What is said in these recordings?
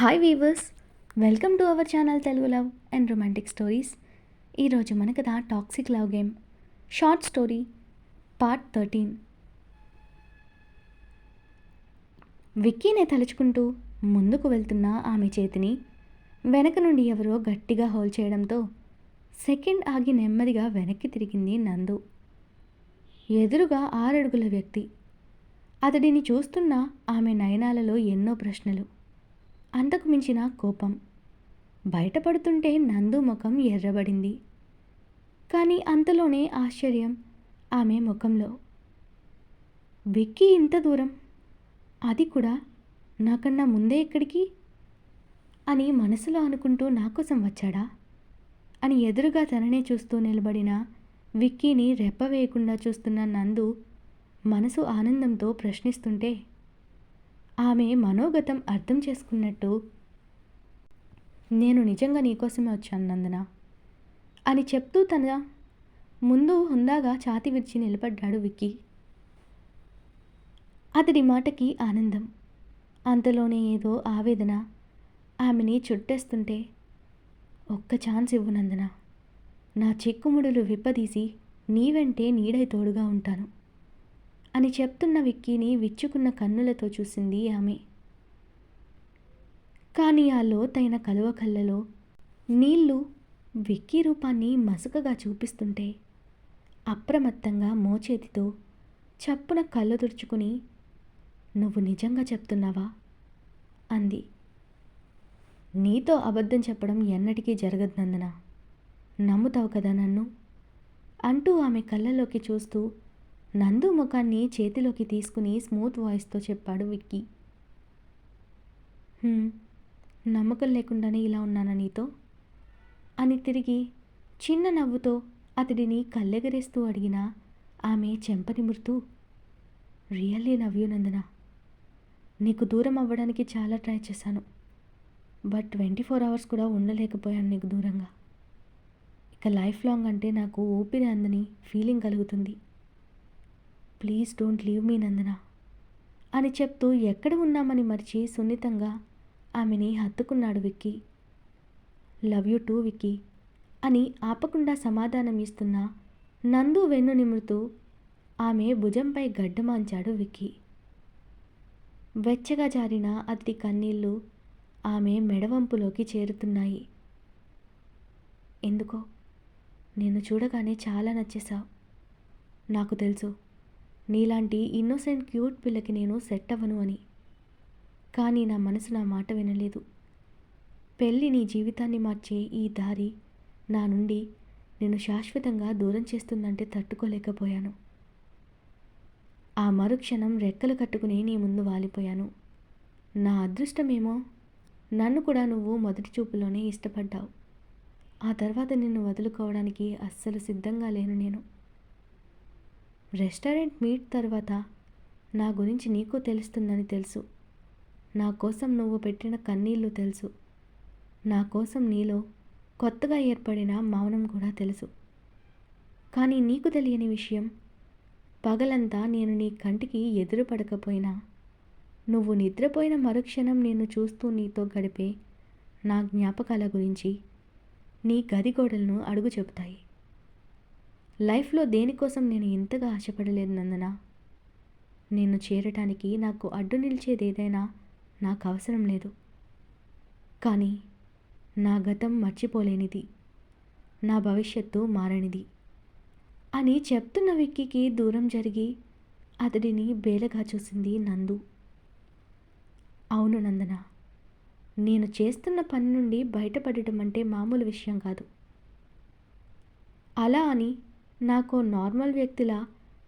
Hi viewers welcome to our channel Telugu love and romantic stories ఈరోజు మన కథ toxic love game short story part thirteen విక్కీనే తలుచుకుంటూ ముందుకు వెళ్తున్న ఆమె చేతిని వెనక నుండి ఎవరో గట్టిగా హోల్ చేయడంతో సెకండ్ ఆగి నెమ్మదిగా వెనక్కి తిరిగింది నందు. ఎదురుగా ఆరడుగుల వ్యక్తి. అతడిని చూస్తున్న ఆమె నయనాలలో ఎన్నో ప్రశ్నలు. అంతకు మించిన కోపం. బయటపడుతుంటే నందు ముఖం ఎర్రబడింది. కానీ అంతలోనే ఆశ్చర్యం ఆమె ముఖంలో. విక్కీ ఇంత దూరం? అది కూడా నాకన్నా ముందే ఎక్కడికి అని మనసులో అనుకుంటూ నా కోసం వచ్చాడా? అని ఎదురుగా తననే చూస్తూ నిలబడిన విక్కీని రెప్పవేయకుండా చూస్తున్న నందు మనసు ఆనందంతో ప్రశ్నిస్తుంటే ఆమె మనోగతం అర్థం చేసుకున్నట్టు నేను నిజంగా నీకోసమే వచ్చాను నందన అని చెప్తూ తన ముందు హుందాగా ఛాతి విరిచి నిలబడ్డాడు విక్కీ. అతడి మాటకి ఆనందం. అంతలోనే ఏదో ఆవేదన ఆమెని చుట్టేస్తుంటే ఒక్క ఛాన్స్ ఇవ్వు నందన. నా చిక్కుముడులు విప్పదీసి నీ వెంటే నీడై తోడుగా ఉంటాను. అని చెప్తున్న విక్కీని విచ్చుకున్న కన్నులతో చూసింది ఆమె. కానీ ఆ లోతైన కలువ కళ్ళలో నీళ్ళు విక్కీ రూపాన్ని మసకగా చూపిస్తుంటే అప్రమత్తంగా మోచేతితో చప్పున కళ్ళు తుడుచుకుని నువ్వు నిజంగా చెప్తున్నావా? అంది. నీతో అబద్ధం చెప్పడం ఎన్నటికీ జరగదు నందన. నమ్ముతావు కదా నన్ను? అంటూ ఆమె కళ్ళలోకి చూస్తూ నందు ముఖాన్ని చేతిలోకి తీసుకుని స్మూత్ వాయిస్తో చెప్పాడు విక్కీ. నమ్మకం లేకుండానే ఇలా ఉన్నానా నీతో? అని తిరిగి చిన్న నవ్వుతో అతడిని కళ్ళెగరేస్తూ అడిగిన ఆమె చెంపనిమురుతూ రియల్లీ నవ్యూ నందన. నీకు దూరం అవ్వడానికి చాలా ట్రై చేశాను. బట్ ట్వంటీ ఫోర్ అవర్స్ కూడా ఉండలేకపోయాను నీకు దూరంగా. ఇక లైఫ్ లాంగ్ అంటే నాకు ఊపిరి అందని ఫీలింగ్ కలుగుతుంది. Please don't leave me Nandana అని చెప్తూ ఎక్కడ ఉన్నామని మర్చి సున్నితంగా ఆమెని హత్తుకున్నాడు Vicky. Love you too Vicky అని ఆపకుండా సమాధానం ఇస్తున్న నందు వెన్ను నిమురుతూ ఆమె భుజంపై గడ్డమాంచాడు విక్కీ. వెచ్చగా జారిన అతడి కన్నీళ్ళు ఆమె మెడవంపులోకి చేరుతున్నాయి. ఎందుకో? నేను చూడగానే చాలా నచ్చేశావు. నాకు తెలుసు. నీలాంటి ఇన్నోసెంట్ క్యూట్ పిల్లకి నేను సెట్ అవ్వను అని. కానీ నా మనసు నా మాట వినలేదు. పెళ్ళి నీ జీవితాన్ని మార్చే ఈ దారి నా నుండి నేను శాశ్వతంగా దూరం చేస్తుందంటే తట్టుకోలేకపోయాను. ఆ మరుక్షణం రెక్కలు కట్టుకుని నీ ముందు వాలిపోయాను. నా అదృష్టమేమో నన్ను కూడా నువ్వు మొదటి చూపులోనే ఇష్టపడ్డావు. ఆ తర్వాత నిన్ను వదులుకోవడానికి అస్సలు సిద్ధంగా లేను నేను. రెస్టారెంట్ మీట్ తర్వాత నా గురించి నీకు తెలుస్తుందని తెలుసు. నా కోసం నువ్వు పెట్టిన కన్నీళ్ళు తెలుసు. నా కోసం నీలో కొత్తగా ఏర్పడిన మౌనం కూడా తెలుసు. కానీ నీకు తెలియని విషయం పగలంతా నేను నీ కంటికి ఎదురు పడకపోయినా నువ్వు నిద్రపోయిన మరుక్షణం నేను చూస్తూ నీతో గడిపే నా జ్ఞాపకాల గురించి నీ గది గోడలను అడుగు చెబుతాయి. లైఫ్లో దేనికోసం నేను ఇంతగా ఆశపడలేదు నందన? నిన్ను చేరటానికి నాకు అడ్డు నిలిచేది ఏదైనా నాకు అవసరం లేదు. కానీ నా గతం మర్చిపోలేనిది. నా భవిష్యత్తు మారనిది. అని చెప్తున్న విక్కీకి దూరం జరిగి అతడిని బేలగా చూసింది నందు. అవును నందన నేను చేస్తున్న పని నుండి బయటపడటం అంటే మామూలు విషయం కాదు. అలా అని నాకు నార్మల్ వ్యక్తిలా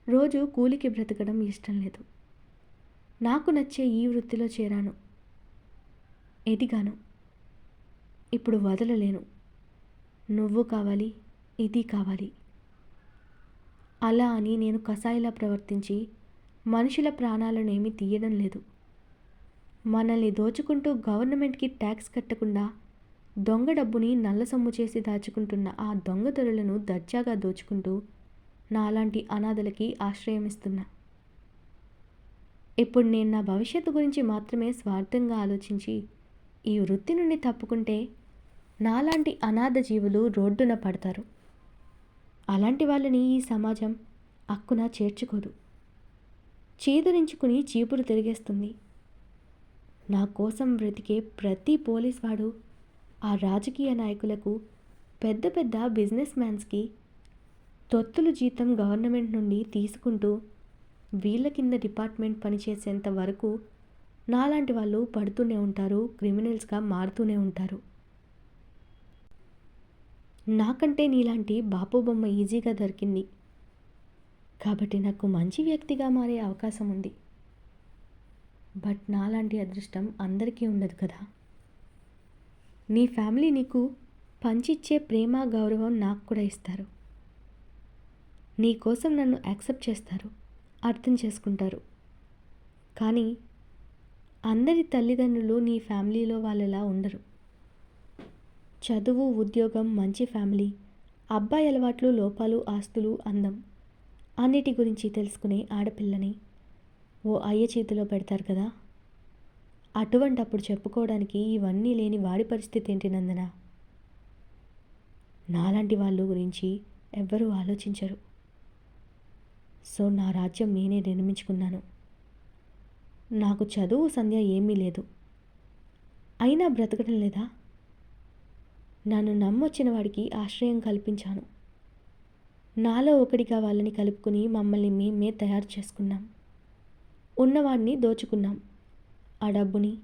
రోజు కూలికి బ్రతకడం ఇష్టం లేదు. నాకు నచ్చే ఈ వృత్తిలో చేరాను. ఎదిగాను. ఇప్పుడు వదలలేను. నువ్వు కావాలి ఇది కావాలి. అలా అని నేను కసాయిలా ప్రవర్తించి మనుషుల ప్రాణాలను ఏమీ తీయడం లేదు. మనల్ని దోచుకుంటూ గవర్నమెంట్కి ట్యాక్స్ కట్టకుండా దొంగ డబ్బుని నల్ల సొమ్ము చేసి దాచుకుంటున్న ఆ దొంగతరులను దర్జాగా దోచుకుంటూ నాలాంటి అనాథలకి ఆశ్రయమిస్తున్నా. ఇప్పుడు నేను నా భవిష్యత్తు గురించి మాత్రమే స్వార్థంగా ఆలోచించి ఈ వృత్తి నుండి తప్పుకుంటే నాలాంటి అనాథ జీవులు రోడ్డున పడతారు. అలాంటి వాళ్ళని ఈ సమాజం అక్కున చేర్చుకోదు. చీదరించుకుని చీపురు తిరిగేస్తుంది. నా కోసం బ్రతికే ప్రతి పోలీస్ వాడు ఆ రాజకీయ నాయకులకు పెద్ద పెద్ద బిజినెస్ మ్యాన్స్కి తొత్తులు జీతం గవర్నమెంట్ నుండి తీసుకుంటూ వీళ్ళ కింద డిపార్ట్మెంట్ పనిచేసేంత వరకు నాలాంటి వాళ్ళు పడుతూనే ఉంటారు క్రిమినల్స్గా మారుతూనే ఉంటారు. నాకంటే నీలాంటి బాపు బొమ్మ ఈజీగా దొరికింది. కాబట్టి నాకు మంచి వ్యక్తిగా మారే అవకాశం ఉంది. బట్ నాలాంటి అదృష్టం అందరికీ ఉండదు కదా. నీ ఫ్యామిలీ నీకు పంచిచ్చే ప్రేమ గౌరవం నాకు కూడా ఇస్తారు. నీ కోసం నన్ను యాక్సెప్ట్ చేస్తారు అర్థం చేసుకుంటారు. కానీ అందరి తల్లిదండ్రులు నీ ఫ్యామిలీలో వాళ్ళలా ఉండరు. చదువు ఉద్యోగం మంచి ఫ్యామిలీ అబ్బాయి అలవాట్లు లోపాలు ఆస్తులు అందం అన్నిటి గురించి తెలుసుకునే ఆడపిల్లని ఓ అయ్య చేతిలో పెడతారు కదా? అటువంటప్పుడు చెప్పుకోవడానికి ఇవన్నీ లేని వాడి పరిస్థితి ఏంటి నందన? నాలాంటి వాళ్ళు గురించి ఎవ్వరూ ఆలోచించరు. సో నా రాజ్యం నేనే నిర్మించుకున్నాను. నాకు చదువు సంధ్య ఏమీ లేదు. అయినా బ్రతకడం లేదా? నన్ను నమ్మొచ్చిన వాడికి ఆశ్రయం కల్పించాను. నాలో ఒకటిగా వాళ్ళని కలుపుకుని మమ్మల్ని మేమే తయారు చేసుకున్నాం. ఉన్నవాడిని దోచుకున్నాం. ఆ డబ్బుని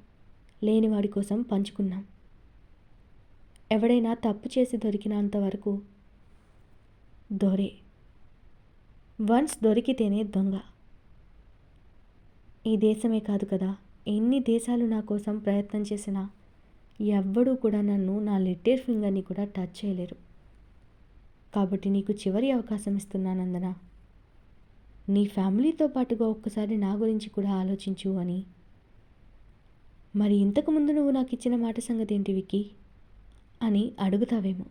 లేనివాడి కోసం పంచుకున్నాం. ఎవడైనా తప్పు చేసి దొరికినంత వరకు దొరే. వన్స్ దొరికితేనే దొంగ. ఈ దేశమే కాదు కదా ఎన్ని దేశాలు నా కోసం ప్రయత్నం చేసినా ఎవ్వడూ కూడా నన్ను నా లిటిల్ ఫింగర్ని కూడా టచ్ చేయలేరు. కాబట్టి నీకు చివరి అవకాశం ఇస్తున్నానందన? నీ ఫ్యామిలీతో పాటుగా ఒక్కసారి నా గురించి కూడా ఆలోచించు అని మరి ఇంతకుముందు నువ్వు నాకు ఇచ్చిన మాట సంగతి ఏంటి విక్కీ? అని అడుగుతావేమో.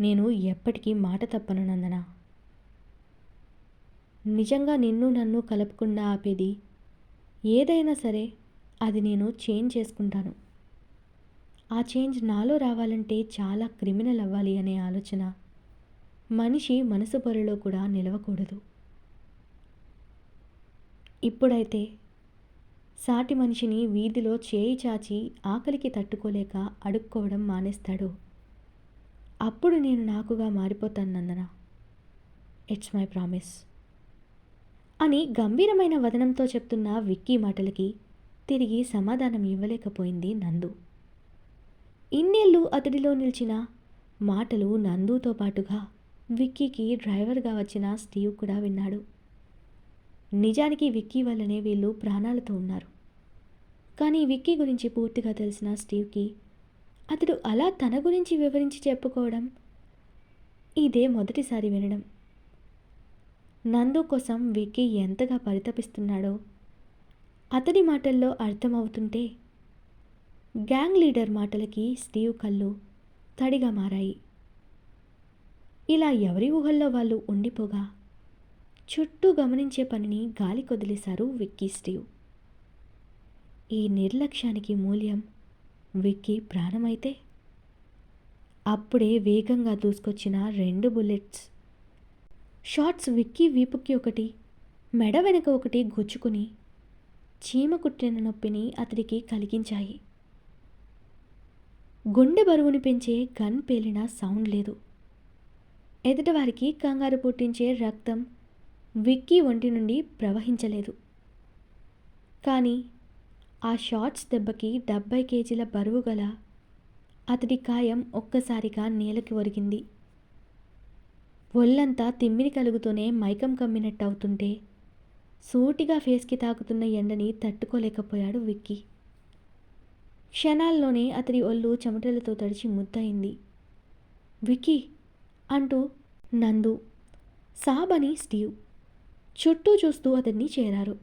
నేను ఎప్పటికీ మాట తప్పను నందన. నిజంగా నిన్ను నన్ను కలపకుండా ఆపేది ఏదైనా సరే అది నేను చేంజ్ చేసుకుంటాను. ఆ చేంజ్ నాలో రావాలంటే చాలా క్రిమినల్ అవ్వాలి అనే ఆలోచన మనిషి మనసు పొరలో కూడా నిలవకూడదు. ఇప్పుడైతే సాటి మనిషిని వీధిలో చేయి చాచి ఆకలికి తట్టుకోలేక అడుక్కోవడం మానేస్తాడు. అప్పుడు నేను నాకుగా మారిపోతాను నందన. ఇట్స్ మై ప్రామిస్ అని గంభీరమైన వదనంతో చెప్తున్న విక్కీ మాటలకి తిరిగి సమాధానం ఇవ్వలేకపోయింది నందు. ఇన్నేళ్ళు అతడిలో నిలిచిన మాటలు నందుతో పాటుగా విక్కీకి డ్రైవర్గా వచ్చిన స్టీవ్ కూడా విన్నాడు. నిజానికి విక్కీ వల్లనే వీళ్ళు ప్రాణాలతో ఉన్నారు. కానీ విక్కీ గురించి పూర్తిగా తెలిసిన స్టీవ్కి అతడు అలా తన గురించి వివరించి చెప్పుకోవడం ఇదే మొదటిసారి వినడం. నందు కోసం విక్కీ ఎంతగా పరితపిస్తున్నాడో అతడి మాటల్లో అర్థమవుతుంటే గ్యాంగ్ లీడర్ మాటలకి స్టీవ్ కళ్ళు తడిగా మారాయి. ఇలా ఎవరి ఊహల్లో వాళ్ళు ఉండిపోగా చుట్టూ గమనించే పనిని గాలి కొదిలేశారు విక్కీ స్టీవ్. ఈ నిర్లక్ష్యానికి మూల్యం విక్కీ ప్రాణమైతే? అప్పుడే వేగంగా దూసుకొచ్చిన రెండు బుల్లెట్స్. షాట్స్ విక్కీ వీపుకి ఒకటి మెడ వెనుక ఒకటి గుచ్చుకుని చీమ కుట్టిన నొప్పిని అతడికి కలిగించాయి. గుండె బరువుని పెంచే గన్ పేలిన సౌండ్ లేదు. ఎదుటివారికి కంగారు పుట్టించే రక్తం విక్కీ ఒంటి నుండి ప్రవహించలేదు. కానీ ఆ షార్ట్స్ దెబ్బకి డెబ్బై కేజీల బరువు గల అతడి కాయం ఒక్కసారిగా నేలకి ఒరిగింది. ఒళ్ళంతా తిమ్మిరి కలుగుతూనే మైకం కమ్మినట్టు అవుతుంటే సూటిగా ఫేస్కి తాకుతున్న ఎండని తట్టుకోలేకపోయాడు విక్కీ. క్షణాల్లోనే అతడి ఒళ్ళు చెమటలతో తడిచి ముద్దయింది. విక్కీ అంటూ నందు సాబని స్టీవ్ చుట్టూ చూస్తూ అతన్ని చేరారు.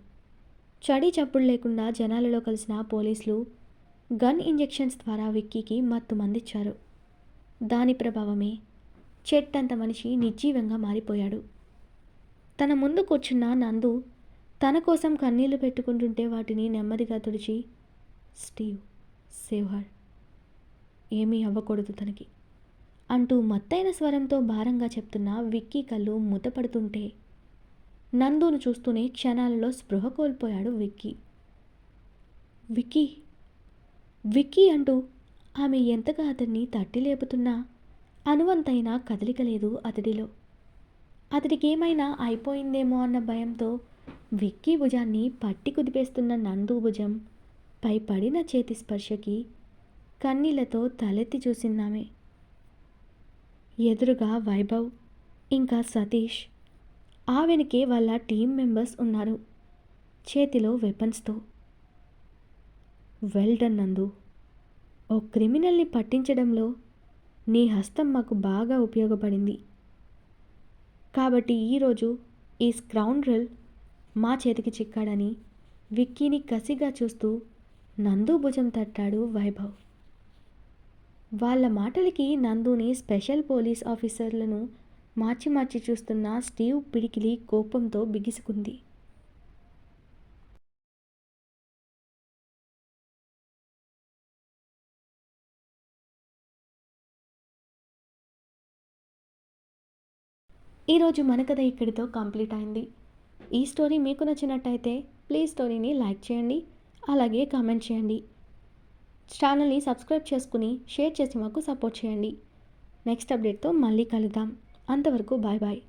చడి చప్పుడు లేకుండా జనాలలో కలిసిన పోలీసులు గన్ ఇంజెక్షన్స్ ద్వారా విక్కీకి మత్తు మందిచ్చారు. దాని ప్రభావమే చెట్టంత మనిషి నిర్జీవంగా మారిపోయాడు. తన ముందు కూర్చున్న నందు తన కోసం కన్నీళ్ళు పెట్టుకుంటుంటే వాటిని నెమ్మదిగా తుడిచి స్టీవ్ సేవ్ హర్. ఏమీ అవ్వకూడదు తనకి అంటూ మత్తైన స్వరంతో భారంగా చెప్తున్న విక్కీ కళ్ళు మూతపడుతుంటే నందును చూస్తూనే క్షణాలలో స్పృహ కోల్పోయాడు విక్కీ. విక్కీ విక్కీ అంటూ ఆమె ఎంతగా అతన్ని తట్టి లేపుతున్నా అనువంతైన కదలిక లేదు అతడిలో. అతడికి ఏమైనా అయిపోయిందేమో అన్న భయంతో విక్కీ భుజాన్ని పట్టి కుదిపేస్తున్న నందు భుజం పై పడిన చేతి స్పర్శకి కన్నీళ్ళతో తలెత్తి చూసిందామె. ఎదురుగా వైభవ్ ఇంకా సతీష్ ఆ వెనకే వాళ్ళ టీం మెంబర్స్ ఉన్నారు. చేతిలో వెపన్స్తో వెల్ డన్ నందు. ఓ క్రిమినల్ని పట్టించడంలో నీ హస్తం మాకు బాగా ఉపయోగపడింది. కాబట్టి ఈరోజు ఈ స్క్రౌండ్రల్ మా చేతికి చిక్కాడని విక్కీని కసిగా చూస్తూ నందు భుజం తట్టాడు వైభవ్. వాళ్ళ మాటలకి నందుని స్పెషల్ పోలీస్ ఆఫీసర్లను మార్చి మార్చి చూస్తున్న స్టీవ్ పిడికిలి కోపంతో బిగిసుకుంది. ఈరోజు మన కథ ఇక్కడితో కంప్లీట్ అయింది. ఈ స్టోరీ మీకు నచ్చినట్టయితే ప్లీజ్ స్టోరీని లైక్ చేయండి అలాగే కామెంట్ చేయండి. ఛానల్ని సబ్స్క్రైబ్ చేసుకుని షేర్ చేసి మాకు సపోర్ట్ చేయండి. నెక్స్ట్ అప్డేట్తో మళ్ళీ కలుద్దాం. అంతవరకు బాయ్ బాయ్.